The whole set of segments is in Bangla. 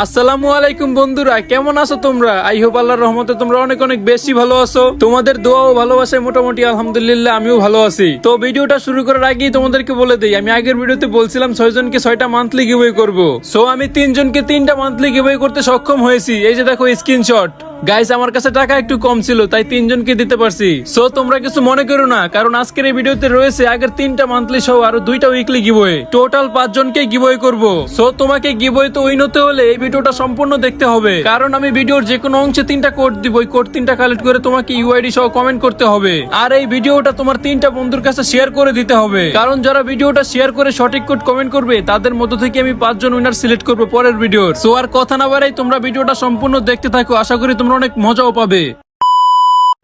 আসসালামু আলাইকুম বন্ধুরা, কেমন আছো তোমরা? আই হোপ আল্লাহর রহমতে তোমরা অনেক অনেক বেশি ভালো আছো। তোমাদের দোয়া ও ভালোবাসায় মোটামুটি আলহামদুলিল্লাহ আমিও ভালো আছি। তো ভিডিওটা শুরু করার আগেই তোমাদেরকে বলে দেই, আমি আগের ভিডিওতে বলছিলাম ছয় জনকে ছয়টা মান্থলি গিভওয়ে করব। সো আমি তিনজনকে তিনটা মান্থলি গিভওয়ে করতে সক্ষম হয়েছি। এই যে দেখো স্ক্রিনশট গাইস আমার কাছে টাকা একটু কম ছিল, তাই তিনজনকে দিতে পারছি। সো তোমরা কিছু মনে করো না, কারণ আজকের এই ভিডিওতে রয়েছে আগের তিনটা মান্থলি সহ আরও দুইটা উইকলি গিভওয়ে টোটাল পাঁচজনকে গিভওয়ে করব। সো তোমাকে গিভওয়ে তো উইন হতে হলে এই ভিডিওটা সম্পূর্ণ দেখতে হবে। কারণ আমি ভিডিওর যে কোনো অংশে তিনটা কোড দিব, ওই কোড তিনটা কালেক্ট করে তোমাকে ইউআইডি সহ কমেন্ট করতে হবে। আর এই ভিডিওটা তোমার তিনটা বন্ধুর কাছে শেয়ার করে দিতে হবে। কারণ যারা ভিডিওটা শেয়ার করে সঠিক কোড কমেন্ট করবে, তাদের মধ্য থেকে আমি পাঁচজন উইনার সিলেক্ট করব পরের ভিডিওর। সো আর কথা না বাড়াই তোমরা ভিডিওটা সম্পূর্ণ দেখতে থাকো। আশা করি তোমরা অনেক মজাও পাবে।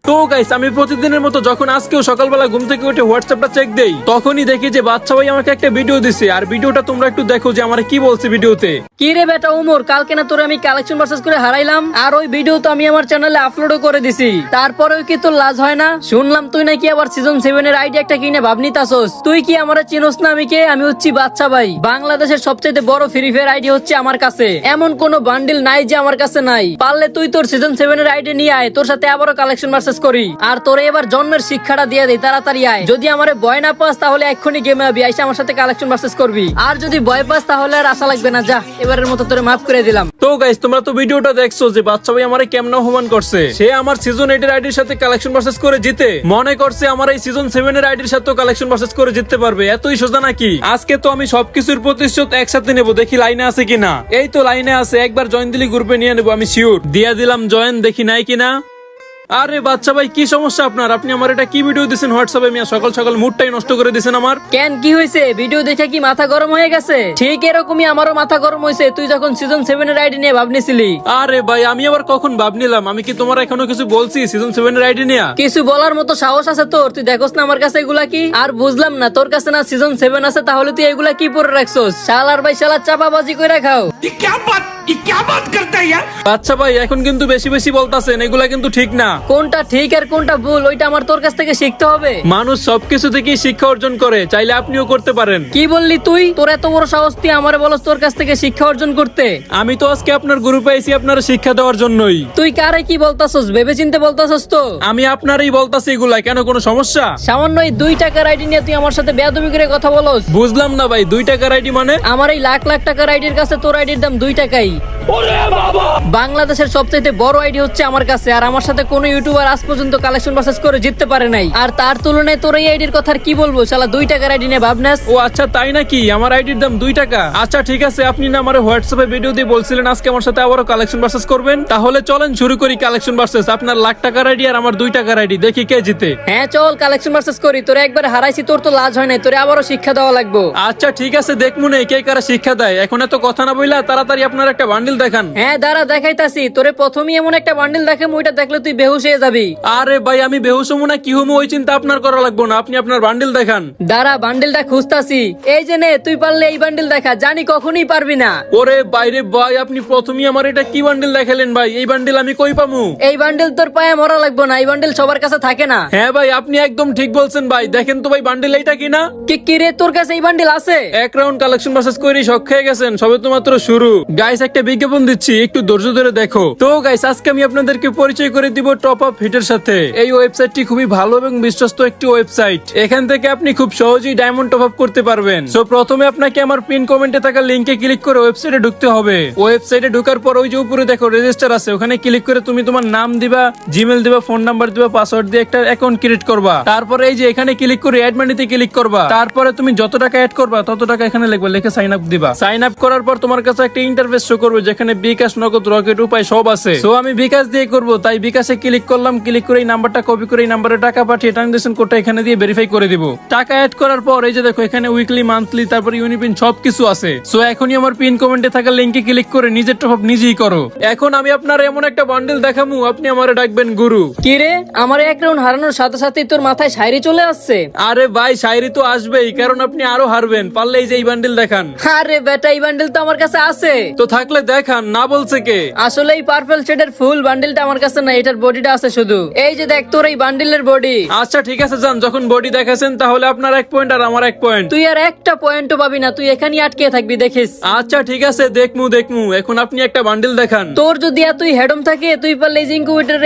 তো গাইস আমি প্রতিদিনের মতো যখন আজকেও সকালবেলা ঘুম থেকে উঠে হোয়াটসঅ্যাপটা চেক দেই, তখনই দেখি যে বাচ্চা ভাই আমাকে একটা ভিডিও দিছে। আর ভিডিওটা তোমরা একটু দেখো যে আমার কি বলছে ভিডিওতে কি রে বেটা উমর, কালকে না তোরে আমি কালেকশন ভার্সেস করে হারাইলাম? আর ওই ভিডিও তো আমি আমার চ্যানেলে আপলোডও করে দিছি। তারপরেও কি তোর লাজ হয় না? শুনলাম তুই নাকি আবার সিজন সেভেন এর আইডিয়া একটা কিনে ভাবনি তাসোস তুই কি আমার চিনোস না আমি কে? আমি হচ্ছি বাচ্চা ভাই। বাংলাদেশের সবচেয়ে বড় ফ্রি ফায়ার আইডি হচ্ছে আমার কাছে। এমন কোন বান্ডিল নাই যে আমার কাছে নাই। পারলে তুই তোর সিজন সেভেন এর আইডি নিয়ে আয়, তোর সাথে আবারও কালেকশন ভার্সেস করি। আর তোরে এবার জন্মের শিক্ষাটা দিয়ে দেই, তাড়াতাড়ি আয়। যদি আমার ভয় না পাস, তাহলে এক্ষুনি গেমে আবি, আইসা আমার সাথে কালেকশন ভার্সেস করবি। আর যদি ভয় পাস, তাহলে আর আশা লাগবে না, যা। এবারের মতো তোরে মাফ করে দিলাম। তো গাইস তোমরা তো ভিডিওটা দেখছ যে বাচ্চা ভাই আমারে কেমন অপমান করছে। সে আমার সিজন এইট এর আইডির সাথে কালেকশন ভার্সেস করে জিতে। মনে করছে আমার এই সিজন সেভেন এর আইডির সাথে কালেকশন ভার্সেস করে জিততে পারবে। এতই সোজা নাকি? আজকে তো আমি সবকিছুর প্রতিশোধ একসাথে নেব, দেখি লাইনে আছে কিনা। এই তো লাইনে আছে, একবার জয়েন দিলি গ্রুপে নিয়ে নেব, আমি শিওর দিয়া দিলাম জয়েন দেখি নাই কিনা? আরে বাচ্চা ভাই কি সমস্যা আপনার? আপনি আমার এটা কি ভিডিও দিছেন হোয়াটসঅ্যাপে মিয়া সকাল সকাল মুডটাই নষ্ট করে দিছেন আমার। কেন কি হয়েছে? ভিডিও দেখে কি মাথা গরম হয়ে গেছে? ঠিক এরকমই আমারও মাথা গরম হয়েছে। তুই যখন সিজন 7 এর আইডি নিয়ে ভাবনিছিলি আরে ভাই আমি আবার কখন ভাবনিলাম আমি কি তোমার এখনও কিছু বলছি সিজন 7 এর আইডি নিয়ে? কিছু বলার মতো সাহস আছে তোর? তুই দেখোস না আমার কাছে এগুলা কি? আর বুঝলাম না তোর কাছে না সিজন 7 আছে তাহলে তুই এগুলা কি পরে রাখছস? শালার ভাই শালা চাপাবাজি কইরা খাও। কি বাচ্চা মানুষ সবকিছু শিক্ষা অর্জন করে চাইলে আপনিও করতে পারেন। কি বললি তুই? তোর এত বড় সাহস আমার তোর কাছ থেকে শিক্ষা অর্জন করতে? আমি তো আজকে আপনার গ্রুপে এসে আপনার শিক্ষা দেওয়ার জন্যই। তুই কারে কি বলতাছস ভেবেচিন্তে বলতাস তো? আমি আপনারই বলতাছি এগুলা কেন কোনো সমস্যা? সামান্য দুই টাকার আইডি নিয়ে তুই আমার সাথে বেয়াদবি করে কথা বলস। বুঝলাম না ভাই দুই টাকার আইডি মানে? আমার এই লাখ লাখ টাকার আইডির কাছে তোর আইডির দাম দুই টাকাই। Bye. বাংলাদেশের সবচেয়ে বড় আইডি হচ্ছে আমার কাছে আর আমার সাথে কোনো ইউটিউবার আজ পর্যন্ত কালেকশন বাসেস করে জিততে পারে নাই। আর তার তুলনায় তোর এই আইডির কথা আর কি বলব? শালা দুই টাকার আইডি নিয়ে ভাবনাস ও আচ্ছা তাই নাকি? আমার আইডির দাম দুই টাকা। আচ্ছা ঠিক আছে আপনি না আমার হোয়াটসঅ্যাপে ভিডিও দিয়ে বলছিলেন আজকে আমার সাথে আবারও কালেকশন ভার্সেস করবেন? তাহলে চলেন শুরু করি কালেকশন ভার্সেস আপনার লাখ টাকার আইডি আর আমার দুই টাকার আইডি দেখি কে জিতে। হ্যাঁ চল কালেকশন বাসেস করি। তোরে একবার হারাইছি তোর তো লাজ হয় নাই তোরে আবারও শিক্ষা দেওয়া লাগবে। আচ্ছা ঠিক আছে দেখব না কে কারা শিক্ষা দেয়। এখন এত কথা না বইলা তাড়াতাড়ি আপনার একটা বান্ডিল দেখান। হ্যাঁ দাঁড়া দেখাইতাছি। তোরে প্রথমেই এমন একটা বান্ডিল দেখে ওইটা দেখলে তুই বেহুশ হয়ে যাবি। আরে ভাই আমি বেহুশ হব না কি হব ওই চিন্তা আপনার করা লাগবো না আপনি আপনার বান্ডিল দেখান। দাঁড়া বান্ডিলটা খুঁজতাছি। এই যে নে তুই পারলে এই বান্ডিল দেখা জানি কখনই পারবি না। ওরে বাইরে ভাই আপনি প্রথমেই আমার এটা কি বান্ডিল দেখালেন ভাই? এই বান্ডিল আমি কই পামু? এই বান্ডিল তোর পায়ে মরা লাগবে না এই বান্ডিল সবার কাছে থাকে না। হ্যাঁ ভাই আপনি একদম ঠিক বলছেন ভাই। দেখেন তো ভাই বান্ডিল এইটা কিনা? কি কি রে তোর কাছে এই বান্ডিল আছে? এক রাউন্ড কালেকশন ভার্সেস করে শখ খেয়ে গেছেন সবে তো মাত্র শুরু। গাইস একটা বিজ্ঞাপন দিচ্ছি, একটু ধৈর্য ধরে দেখো। তো গাইস আজকে আমি আপনাদেরকে পরিচয় করে দিব টপ আপ হিটের সাথে। এই ওয়েবসাইটটি খুবই ভালো এবং বিশ্বস্ত একটি ওয়েবসাইট এখান থেকে আপনি খুব সহজেই ডায়মন্ড টপ আপ করতে পারবেন। সো প্রথমে আপনাকে আমার পিন কমেন্টে থাকা লিংকে ক্লিক করে ওয়েবসাইটে ঢুকতে হবে। ওয়েবসাইটে ঢোকার পর ওই যে উপরে দেখো রেজিস্টার আছে। ওখানে ক্লিক করে তুমি তোমার নাম দিবা জিমেল দিবা ফোন নাম্বার দিবা পাসওয়ার্ড দিয়ে একটা অ্যাকাউন্ট ক্রিয়েট করবা। তারপরে এই যে এখানে ক্লিক করে অ্যাড মানিতে ক্লিক করবা। তারপরে তুমি যত টাকা অ্যাড করবা, তত টাকা এখানে লিখবা, লিখে সাইন আপ দিবা। সাইন আপ করার পর তোমার কাছে একটা ইন্টারফেস শো করবে যেখানে বিকাশ নগদ রকেট উপায় সব আছে। সো আমি বিকাশ দিয়ে করব তাই বিকাশে ক্লিক করলাম ক্লিক করে এই নাম্বারটা কপি করে এই নাম্বারে টাকা পাঠিয়ে ট্রানজেকশন কোডটা এখানে দিয়ে ভেরিফাই করে দিব। টাকা অ্যাড করার পর এই যে দেখো এখানে উইকলি মান্থলি তারপর ইউনিপিন সবকিছু আছে। সো এখনই আমার পিন কমেন্টে থাকা লিংকে ক্লিক করে নিজের টপ আপ নিজেই করো। এখন আমি আপনার এমন একটা বান্ডেল দেখামু আপনি আমারে ডাকবেন গুরু। কি রে? আমার এক রাউন্ড হারানোর সাথে সাথে তোর মাথায় শায়রি চলে আসছে। আরে ভাই শায়রি তো আসবেই কারণ আপনি আরও হারবেন পারলে এই যে এই বান্ডেল দেখান। আরে বেটা এই বান্ডেল তো আমার কাছে আছে। তো থাকলে দেখান দেখান না বলছে কে? আসলে এই পার্পল শেডের ফুল বান্ডিলটা আমার কাছে না এটার বডিটা আছে শুধু। এই যে দেখ তোর এই বান্ডিলের বডি আচ্ছা ঠিক আছে যান যখন বডি দেখাছেন তাহলে আপনার এক পয়েন্ট আর আমার এক পয়েন্ট তুই আর একটা পয়েন্টও পাবি না তুই এখানেই আটকে থাকবি দেখিস। আচ্ছা ঠিক আছে দেখমু দেখমু এখন আপনি একটা বান্ডিল দেখান। তোর যদি আর তুই হেডম থাকে তুই পারলে যে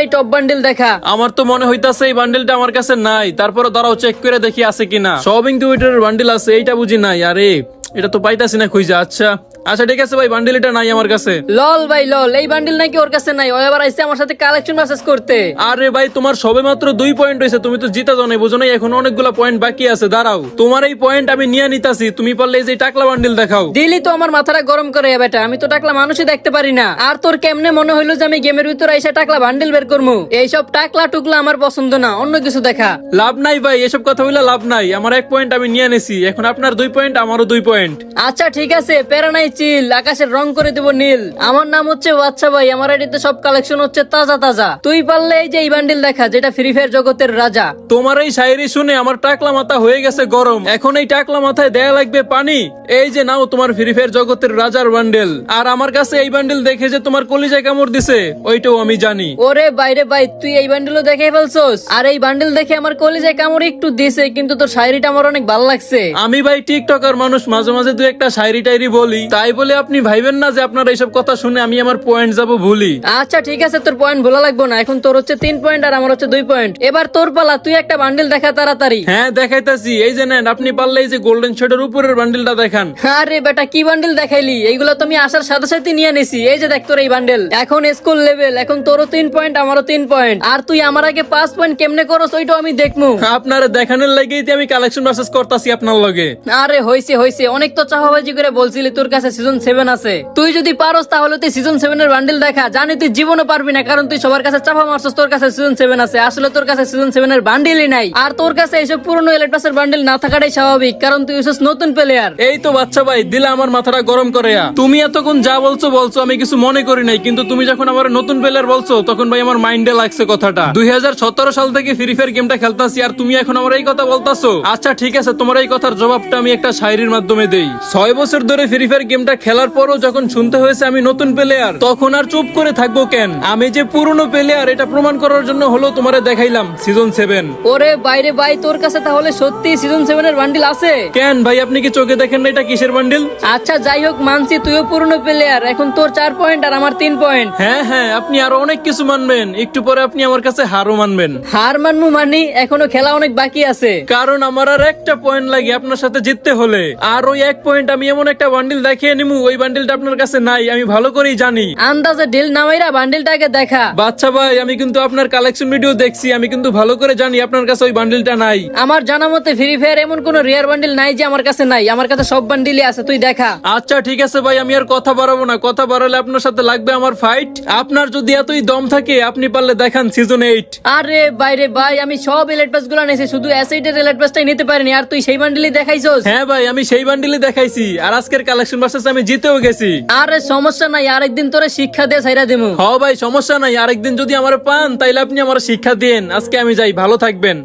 এই টপ বান্ডিল দেখা। আমার তো মনে হইতাছে এই বান্ডিলটা আমার কাছে নাই তারপরে দাঁড়াও চেক করে দেখি আছে কিনা। সব ইনকিউবেটরের বান্ডিল আছে এইটা বুঝি নাই আরে এটা তো পাইতাছি না খুঁজে আচ্ছা। আচ্ছা ঠিক আছে ভাই বান্ডিল এটা নাই আমার কাছে। লল ভাই লল এই বান্ডিল নাকি ওর কাছে নাই? ও এবার আইসে আমার সাথে কালেকশন মেসেজ করতে। আরে ভাই তোমার সবে মাত্র দুই পয়েন্ট হয়েছে তুমি তো জিতা জানাই বুঝো নাই এখন অনেকগুলো পয়েন্ট বাকি আছে দাঁড়াও। তোমার এই পয়েন্ট আমি নিয়ে নিতাছি তুমি পারলে এই যে টাকলা বান্ডিল দেখাও। দিলি তো আমার মাথাটা গরম করে বেটা আমি তো টাকলা মানুষই দেখতে পারি না। আর তোর কেমনে মনে হইল যে আমি গেমের ভিতরে এসে টাকলা বান্ডিল বের করব এইসব টাকলা টুকলা আমার পছন্দ না অন্য কিছু দেখা। লাভ নাই ভাই এসব কথা বলে লাভ নাই আমার এক পয়েন্ট আমি নিয়ে নেছি এখন আপনার দুই পয়েন্ট আমারও দুই পয়েন্ট আচ্ছা ঠিক আছে প্যারা নাই চিল আকাশের রং করে দেবো নীল। আমার নাম হচ্ছে বাচ্চা ভাই আমার এটিতে সব কালেকশন হচ্ছে তাজা তাজা। তুই পারলে এই যে এই বান্ডিল দেখা যেটা ফ্রি ফায়ার জগতের রাজা। তোমার এই শায়রি শুনে আমার টাকলা মাথা হয়ে গেছে গরম। এখন এই টাকলা মাথায় দেয়া লাগবে পানি। এই যে নাও তোমার ফ্রি ফায়ার জগতের রাজার বান্ডেল আর আমার কাছে এই বান্ডেল দেখে যে তোমার কলিজায় কামড় দিছে ওইটাও আমি জানি। ওরে বাইরে ভাই তুই এই বান্ডিলও দেখে ফেলছোস। আর এই বান্ডিল দেখে আমার কলিজায় কামড় একটু দিছে কিন্তু তোর শায়রিটা আমার অনেক ভালো লাগছে। আমি ভাই টিকটকার মানুষ মাঝে মাঝে দু একটা শায়রি টাইরি বলি তাই বলে আপনি ভাইবেন না যে আপনার এইসব কথা শুনে আমি আমার পয়েন্ট যাব ভুলি আচ্ছা ঠিক আছে তোর পয়েন্ট ভোলা লাগবে না। এখন তোর হচ্ছে তিন পয়েন্ট আর আমার হচ্ছে দুই পয়েন্ট এবার তোর পালা তুই একটা বান্ডিল দেখা তাড়াতাড়ি। হ্যাঁ দেখাইতাছি। এই যে নেন আপনি পারলে এই যে গোল্ডেন শেডের উপরের বান্ডিলটা দেখান। আরে বেটা কি বান্ডিল দেখাইলি? এইগুলো তুমি আসার সাথে সাথে নিয়ে নিছি এই যে দেখ তোর এই বান্ডেল এখন স্কুল লেভেল এখন তোরও তিন পয়েন্ট আমারও তিন পয়েন্ট আর তুই আমার আগে পাঁচ পয়েন্ট কেমনে করস ওইটাও আমি দেখমু। আপনার দেখানোর লাগেই তো আমি কালেকশন মেসেজ করতেছি আপনার লগে। আরে হইছে হইছে। অনেক তো চাহাবাজি করে বলছিলি তোর কাছে সিজন সেভেন আছে। তুই যদি পারস তাহলে তুই সিজন সেভেন এর বান্ডিল দেখা। জানি তুই জীবনও পারবি না, কারণ তুই সবার কাছে চাপা মারছস, তোর কাছে সিজন সেভেন আছে। আসলে তোর কাছে সিজন সেভেন এর বান্ডিলই নাই। আর তোর কাছে এইসব পুরনো ইলেকট্রাসের বান্ডিল না থাকাটাই স্বাভাবিক, কারণ তুই হচ্ছিস নতুন প্লেয়ার এই তো বাচ্চা ভাই, দিলে আমার মাথাটা গরম করে তুমি এতক্ষণ যা বলছো বলছো, আমি কিছু মনে করি নাই। কিন্তু তুমি যখন আমার নতুন প্লেয়ার বলছো, তখন ভাই আমার মাইন্ডে লাগছে কথাটা। দুই হাজার সতেরো সাল থেকে ফ্রি ফায়ার গেমটা খেলতাছি, আর তুমি এখন আমার এই কথা বলতাছো। আচ্ছা ঠিক আছে, তোমার এই কথার জবাবটা আমি একটা শায়রির মাধ্যমে দেই। ছয় বছর ধরে ফ্রি ফায়ার গেমটা খেলার পরও যখন শুনতে হয়েছে আমি নতুন প্লেয়ার তখন আর চুপ করে থাকব কেন? আমি যে পুরনো প্লেয়ার এটা প্রমাণ করার জন্য হলো তোমারে দেখাইলাম সিজন সেভেন ওরে বাইরে ভাই তোর কাছে তাহলে সত্যি সিজন সেভেন এর বান্ডিল আছে? কেন ভাই আপনি কি চোখে দেখেন না এটা কিসের বান্ডিল আচ্ছা যাই হোক মানছি তুইও পুরনো প্লেয়ার এখন তোর চার পয়েন্ট আর আমার তিন পয়েন্ট হ্যাঁ হ্যাঁ আপনি আরও অনেক কিছু মানবেন একটু পরে আপনি আমার কাছে হারও মানবেন। হার মানমু মানি এখনও খেলা অনেক বাকি আছে। কারণ আমার আর একটা পয়েন্ট লাগে আপনার সাথে জিততে হলে। আর ওই এক পয়েন্ট আমি এমন একটা বান্ডিল নিমু ওই বান্ডিলটা আপনার কাছে নাই আমি ভালো করেই জানি। আন্দাজে ডিল নামাইরা বান্ডিলটাকে দেখা। বাচ্চা ভাই আমি কিন্তু আপনার কালেকশন ভিডিও দেখছি আমি কিন্তু ভালো করে জানি আপনার কাছে ওই বান্ডিলটা নাই। আমার জানা মতে ফ্রি ফায়ার এমন কোন রেয়ার বান্ডিল নাই যে আমার কাছে নাই আমার কাছে সব বান্ডিলই আছে তুই দেখা। আচ্ছা ঠিক আছে ভাই আমি আর কথা বাড়াবো না কথা বাড়ালে আপনার সাথে লাগবে আমার ফাইট আপনার যদি এতই দম থাকে আপনি পারলে দেখান সিজন এইট আরে বাইরে ভাই আমি সব এলেট পাসগুলো নিয়েছি শুধু অ্যাসিডের এলেট পাসটাই নিতে পারিনি আর তুই সেই বান্ডিলই দেখাইছস? হ্যাঁ ভাই আমি সেই বান্ডিলে দেখাইছি আর আজকের কালেকশন ভার্সেস আমি জিতেও গেছি। আরে সমস্যা নাই আরেকদিন তোরে শিক্ষা দিয়ে ছাইরা দিমু। হ ভাই সমস্যা নাই। আরেকদিন যদি আমার পান তাইলে আপনি আমার শিক্ষা দিয়েন। আজকে আমি যাই ভালো থাকবেন।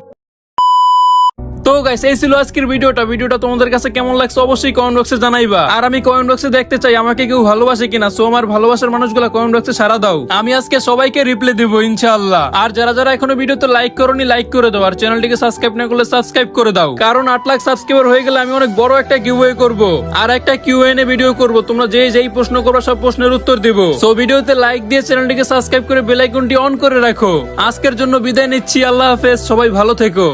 তো গাইস এই ছিল আজকের ভিডিওটা। ভিডিওটা তোমাদের কাছে কেমন লাগছে অবশ্যই কমেন্ট বক্সে জানাইবা। আর আমি কমেন্ট বক্সে দেখতে চাই, আমাকে কেউ ভালোবাসে কিনা সো আমার ভালোবাসার মানুষগুলো কমেন্ট বক্সে সারা দাও। আমি আজকে সবাইকে রিপ্লাই দিব, ইনশাআল্লাহ। আর যারা যারা এখনও ভিডিওতে লাইক করোনি লাইক করে দাও। আর চ্যানেলটিকে সাবস্ক্রাইব না করলে সাবস্ক্রাইব করে দাও। কারণ আট লাখ সাবস্ক্রাইবার হয়ে গেলে আমি অনেক বড় একটা কিউএ করব। আর একটা কিউএ এ ভিডিও করব। তোমরা যে যেই প্রশ্ন করবে, সব প্রশ্নের উত্তর দিব। সো ভিডিওতে লাইক দিয়ে চ্যানেলটিকে সাবস্ক্রাইব করে বেল আইকনটি অন করে রাখো। আজকের জন্য বিদায় নিচ্ছি। আল্লাহ হাফেজ। সবাই ভালো থেকো।